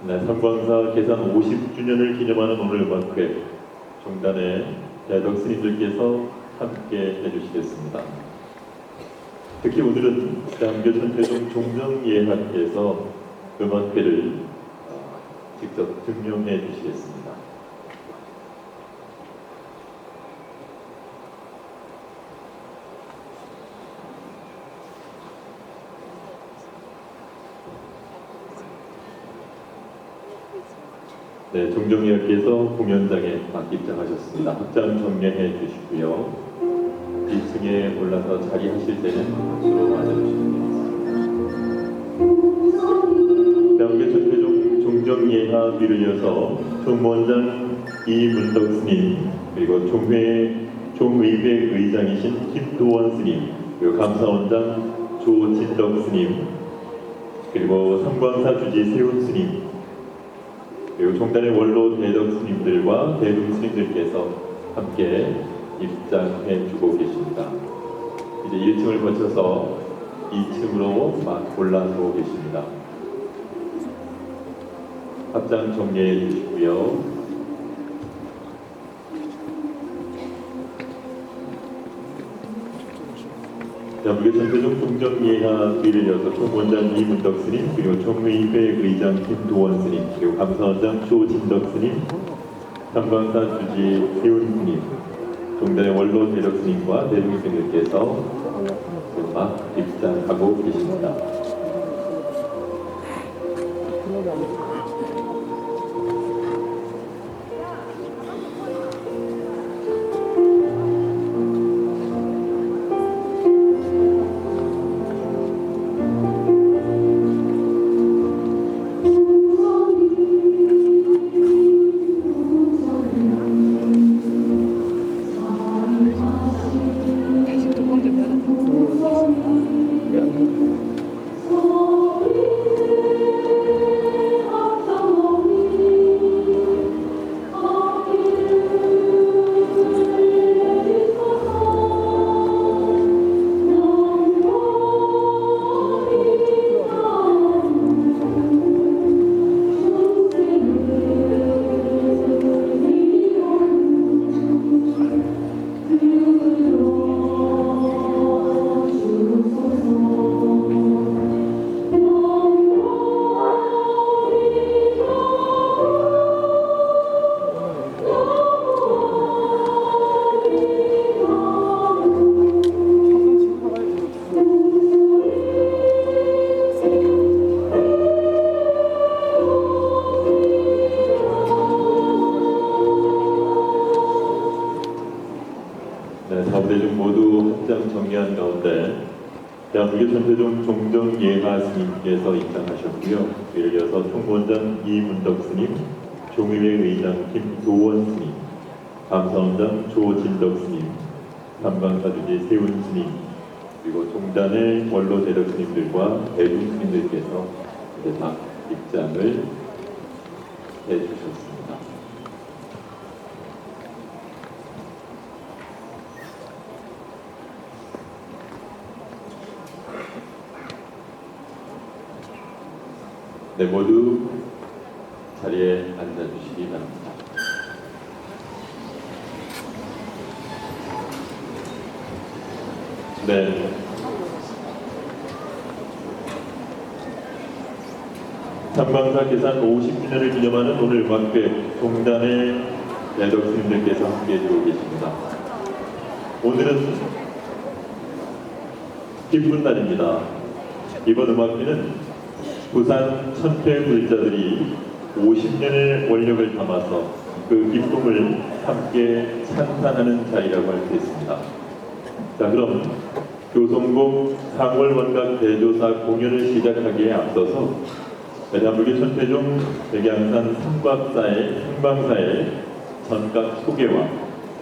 네, 삼광사 개산 50주년을 기념하는 오늘 음악회 종단의 대덕 스님들께서 함께 해주시겠습니다. 특히 오늘은 대한교천 대종 종정예학께서 음악회를 어, 직접 증명해 주시겠습니다. 네, 종정예학께서 공연장에 막 입장하셨습니다. 합장 정리해 주시고요. 2층에 올라서 자리하실 때는 박수로 맞아주시면 되겠습니다. 대한교천 대종 종정예하 뒤를 이어서 총무원장 이문덕 스님 그리고 종회 종의회 의장이신 김도원 스님 그리고 감사원장 조진덕 스님 그리고 삼광사 주지 세훈 스님 그리고 종단의 원로 대덕 스님들과 대중 스님들께서 함께 입장해 주고 계십니다. 이제 1층을 거쳐서 2층으로 막 올라서고 계십니다. 합장 정리해 주시고요. 대한민국 전체적 종정예하 뒤를 이어서 총원장 이문덕 스님 그리고 총회의회 의장 김도원 스님 그리고 감사원장 조진덕 스님 삼광사 주지 세훈 스님 종단의 원로 대적 스님과 대중 스님들께서 막 입장하고 계십니다. 종 종정 예하 스님께서 입장하셨고요. 이를 이어서 총무원장 이문덕 스님, 종의회 의장 김도원 스님, 감사원장 조진덕 스님, 삼광사주지 세훈 스님, 그리고 종단의 원로 대덕 스님들과 대중 스님들께서 이제 막 입장을 해주셨습니다. 네, 모두 자리에 앉아주시기 바랍니다. 네. 삼광사 개산 50주년을 기념하는 오늘 음악회 동단의 대덕 스님들께서 함께 해 주고 계십니다. 오늘은 기쁜 날입니다. 이번 음악회는 부산 천패 불자들이 50년의 원력을 담아서 그 기쁨을 함께 찬탄하는 자리라고 할 수 있습니다. 자 그럼 교성국 상월 원각 대조사 공연을 시작하기에 앞서서 대한민국 천태종 백양산 삼박사의 생방사의 전각 소개와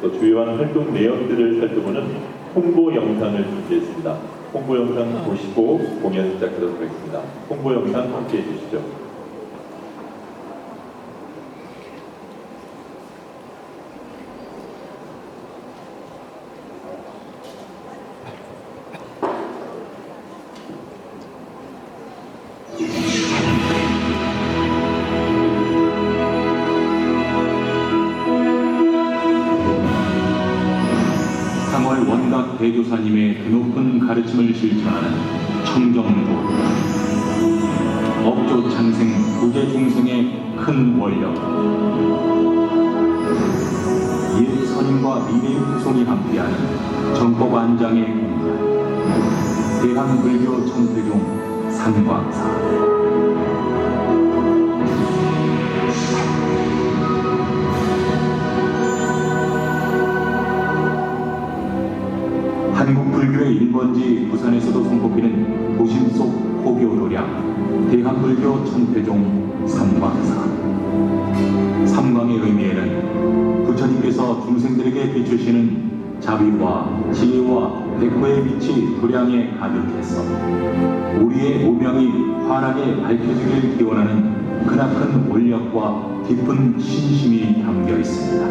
또 주요한 활동 내역들을 살펴보는 홍보 영상을 준비했습니다. 홍보 영상 보시고 공연 시작하도록 하겠습니다. 홍보 영상 함께 해주시죠. 대조사님의 드높은 가르침을 실천하는 청정도 업조 창생 구제 중생의 큰 원력. 옛 선임과 미래의 후손이 함께하는 정법 안장의 공간. 대한불교 천태종 삼광사 한국 불교의 일번지 부산에서도 손꼽히는 도심 속 호교 도량 대한불교 천태종 삼광사 삼광의 의미에는 부처님께서 중생들에게 비추시는 자비와 지혜와 백호의 빛이 도량에 가득해서 우리의 오명이 환하게 밝혀지길 기원하는 크나큰 원력과 깊은 신심이 담겨 있습니다.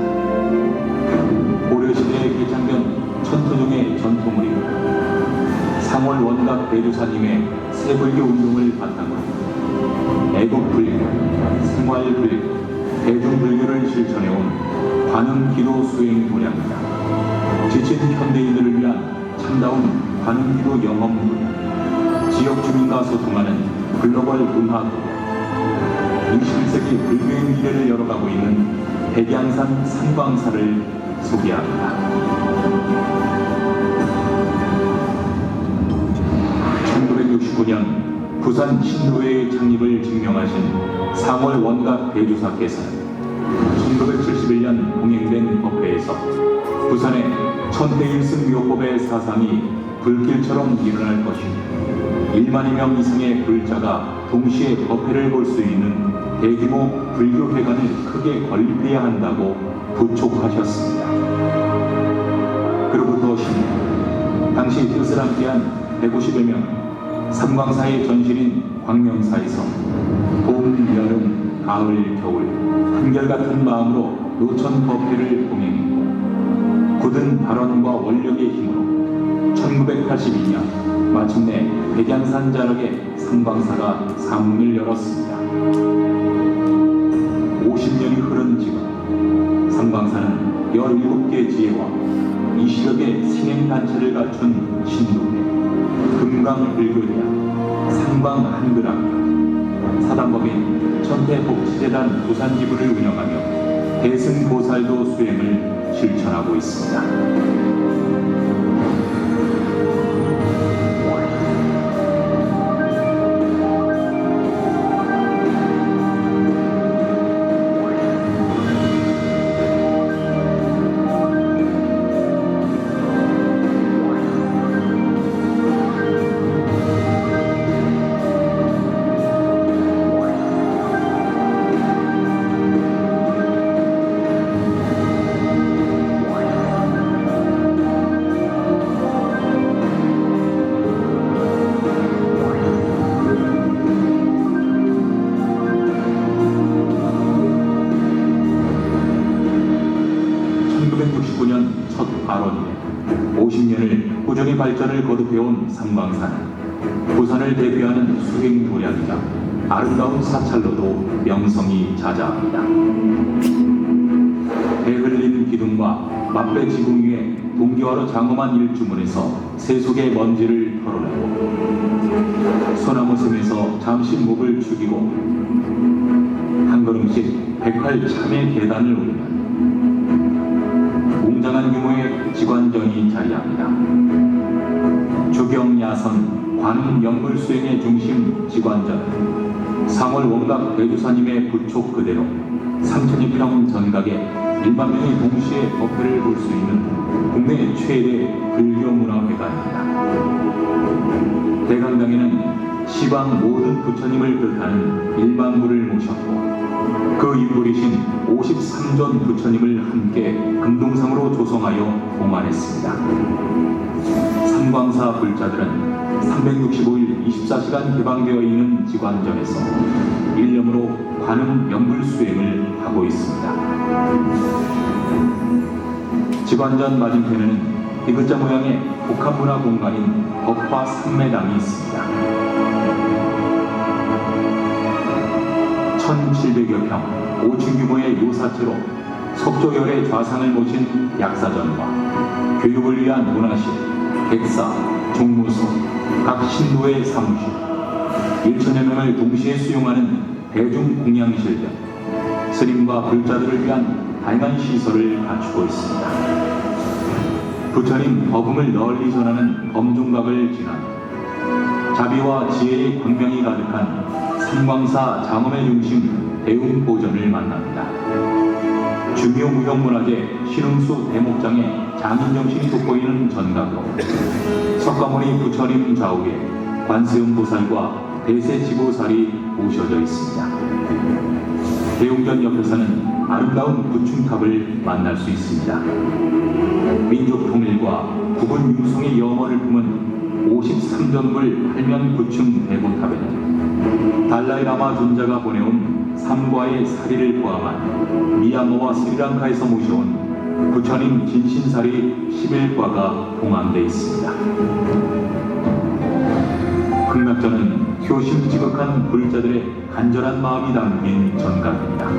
고려시대에 개창된 천토종의 전통으로 상월 원각 대조사님의 세불교 운동을 바탕으로 애국불교, 생활불교, 대중불교를 실천해온 관음기도 수행 도량이다. 지친 현대인들을 위한 참다운 관음기도 영업 도량, 지역 주민과 소통하는 글로벌 문화 도량, 21세기 불교의 미래를 열어가고 있는 백양산 산광사를 소개합니다. 1969년 부산 신도회의 창립을 증명하신 상월 원각 대주사께서는 1971년 공행된 법회에서 부산의 천대일승 묘법의 사상이 불길처럼 일어날 것이며 1만여 명 이상의 불자가 동시에 법회를 볼 수 있는 대규모 불교회관을 크게 건립해야 한다고 부촉하셨습니다. 뜻을 함께한 150여 명 삼광사의 전신인 광명사에서 봄, 여름, 가을, 겨울 한결같은 마음으로 노천 법회를 봉행했고 굳은 발언과 원력의 힘으로 1982년 마침내 백양산 자락에 삼광사가 상문을 열었습니다. 50년이 흐른 지금 삼광사는 17개 지혜와 20여 개 신행단체를 갖춘 신도회 금강불교대학, 상방 한글학교, 사단법인 천태복지재단 부산지부를 운영하며 대승보살도 수행을 실천하고 있습니다. 해온 삼광사는 부산을 대표하는 수행 도량이자 아름다운 사찰로도 명성이 자자합니다. 배 흘린 기둥과 맛배 지붕 위에 동교하러 장엄한 일주문에서 세속의 먼지를 털어내고 소나무 섬에서 잠시 목을 죽이고 걸음씩 108 참의 계단을 오르면 웅장한 규모의 직관전이 자리합니다. 주경야선 관음 연불수행의 중심 직관전 상월 원각 대주사님의 부촉 그대로 3,000여평 전각에 1만 명이 동시에 법회를 볼 수 있는 국내 최대 불교문화회관입니다. 대강당에는 시방 모든 부처님을 뜻하는 일반부를 모셨고 그 인물이신 53전 부처님을 함께 금동상으로 조성하여 봉안했습니다. 삼광사 불자들은 365일 24시간 개방되어 있는 지관전에서 일념으로 관음 연불 수행을 하고 있습니다. 지관전 맞은편에는 디귿자 모양의 복합문화 공간인 법화 삼매당이 있습니다. 1700여 평 5층 규모의 요사체로 석조열의 좌상을 모신 약사전과 교육을 위한 문화실, 객사, 종무소, 각 신도의 사무실, 1천여 명을 동시에 수용하는 대중공양실 등 스님과 불자들을 위한 다양한 시설을 갖추고 있습니다. 부처님 법음을 널리 전하는 범종각을 지나 자비와 지혜의 광명이 가득한 삼광사 장엄의 중심 대웅보전을 만납니다. 중요 무형문화재 신흥수 대목장에 장인정신이 돋보이는 전각으로 석가모니 부처님 좌우에 관세음보살과 대세지보살이 모셔져 있습니다. 대웅전 옆에서는 아름다운 부충탑을 만날 수 있습니다. 민족 통일과 국군 융성의 영원을 품은 53전물 8면 구층 대보탑에는 달라이라마 존자가 보내온 삼과의 사리를 포함한 미얀마와 스리랑카에서 모셔온 부처님 진신사리 11과가 봉함되어 있습니다. 극락전은 효심지극한 불자들의 간절한 마음이 담긴 전각입니다.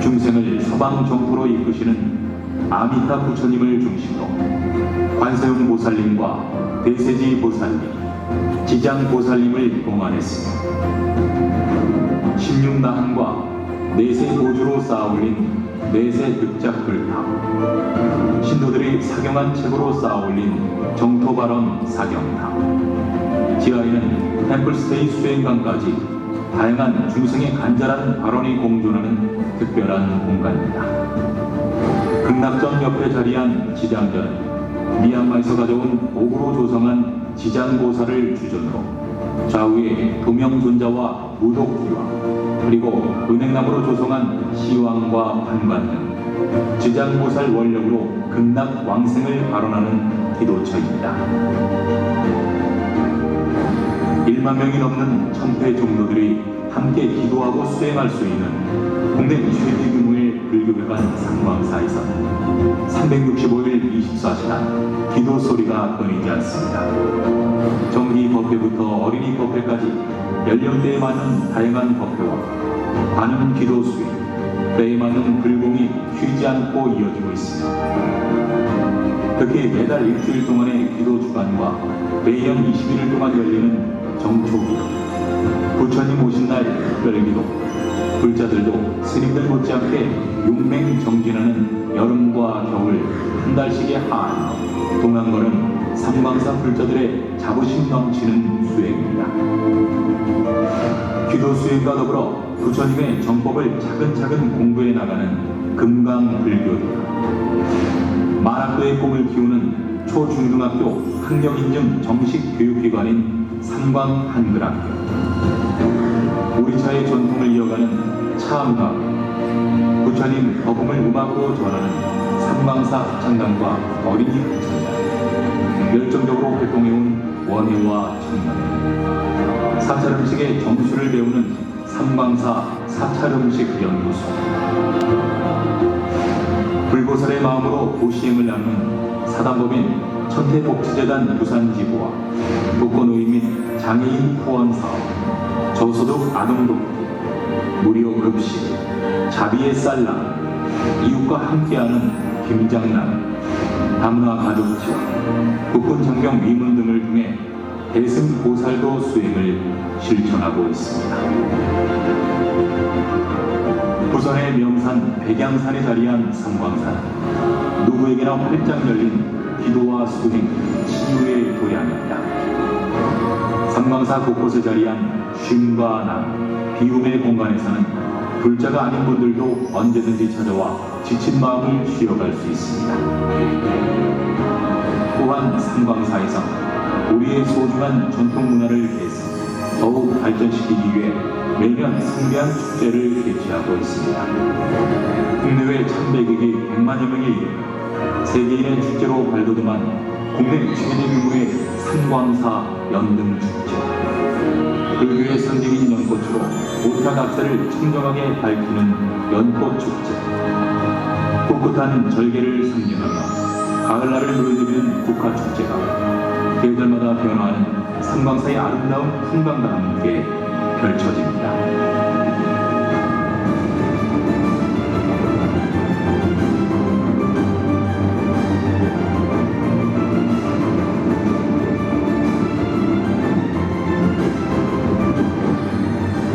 중생을 서방 정토로 이끄시는 아미타 부처님을 중심으로 관세음 보살님과 대세지 보살님, 지장 보살님을 봉안했습니다. 16나한과 내세 보주로 쌓아올린 내세 득작 불탑, 신도들이 사경한 책으로 쌓아올린 정토발언 사경탑, 지하에는 템플스테이 수행관까지 다양한 중생의 간절한 발언이 공존하는 특별한 공간입니다. 극락전 옆에 자리한 지장전은 미얀마에서 가져온 옥으로 조성한 지장보살을 주전으로 좌우에 도명존자와 무독기와 그리고 은행나무로 조성한 시왕과 판관 등 지장보살 원력으로 극락 왕생을 발언하는 기도처입니다. 1만 명이 넘는 천패 종도들이 함께 기도하고 수행할 수 있는 국내 최대 규모의 불교회관 상광사에서는 365일 24시간 기도 소리가 끊이지 않습니다. 정기 법회부터 어린이 법회까지 연령대에 맞는 다양한 법회와 반응 기도 수행, 때에 맞는 불공이 쉬지 않고 이어지고 있습니다. 특히 매달 일주일 동안의 기도 주간과 매년 21일 동안 열리는 정초기, 부처님 오신 날 특별기도, 불자들도 스님들 못지않게 용맹 정진하는 여름과 겨울 한 달씩의 한 동안걸음 삼광사 불자들의 자부심 넘치는 수행입니다. 기도 수행과 더불어 부처님의 정법을 차근차근 공부해 나가는 금강불교입니다. 만학도의 꿈을 키우는 초중등학교 학력인증 정식 교육기관인 삼광 한글학교 우리차의 전통을 이어가는 차음각 부처님 법음을 음악으로 전하는 삼광사 합창단과 어린이 합창단. 열정적으로 활동해온 원효와 청년. 사찰 음식의 정수를 배우는 삼광사 사찰 음식 연구소 불보살의 마음으로 보시행을 나누는 사단법인 천태복지재단 부산지부와 독거노인 및 장애인 후원사업 저소득 아동독기 무료 급식 자비의 쌀랑 이웃과 함께하는 김장난 다문화 가족 지원 국군 장병 위문 등을 통해 대승 보살도 수행을 실천하고 있습니다. 조선의 명산 백양산에 자리한 삼광산 누구에게나 활짝 열린 기도와 수행, 치유의 도량입니다. 삼광사 곳곳에 자리한 쉼과 남, 비움의 공간에서는 불자가 아닌 분들도 언제든지 찾아와 지친 마음을 쉬어갈 수 있습니다. 또한 삼광사에서 우리의 소중한 전통 문화를 개선, 더욱 발전시키기 위해 매년 성대한 축제를 개최하고 있습니다. 국내외 참배객이 100만여 명에 이르 세계인의 축제로 발돋움한 국내 최대 규모의 삼광사 연등축제. 불교의 상징인 연꽃으로 오타각사를 청정하게 밝히는 연꽃축제. 꿋꿋한 절개를 상징하며 가을날을 노래드리는 국화축제가 계절마다 변화하는 삼광사의 아름다운 풍광과 함께 펼쳐집니다.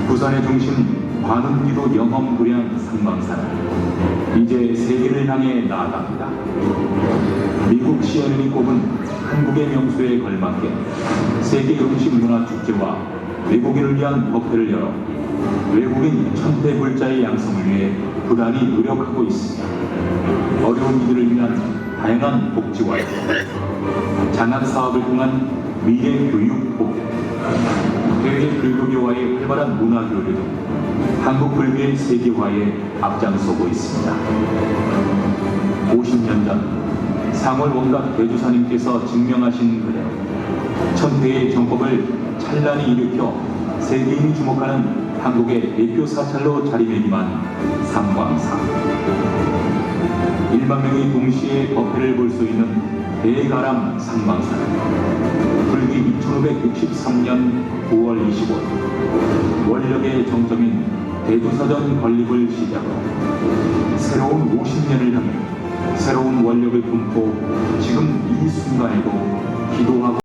부산의 중심 관음기도 영험부량 삼광산은 이제 세계를 향해 나아갑니다. 미국 CNN이 꼽은 한국의 명수에 걸맞게 세계 음식 문화 축제와 외국인을 위한 버페를 열어 외국인 천대 불자의 양성을 위해 부단히 노력하고 있습니다. 어려운 이들을 위한 다양한 복지와 장학 사업을 통한 미래 교육 보호, 해외 불교계와의 활발한 문화 교류 등 한국 불교의 세계화에 앞장서고 있습니다. 50년 전 상월 원각 대주사님께서 증명하신 그대로 천태의 정법을 찬란히 일으켜 세계인이 주목하는 한국의 대표 사찰로 자리매김한 삼광사. 1만 명이 동시에 법회를 볼 수 있는 대가람 삼광사는 불기 2563년 9월 25일. 원력의 정점인 대주사전 건립을 시작으로 새로운 50년을 향해 새로운 원력을 품고 지금 이 순간에도 기도하고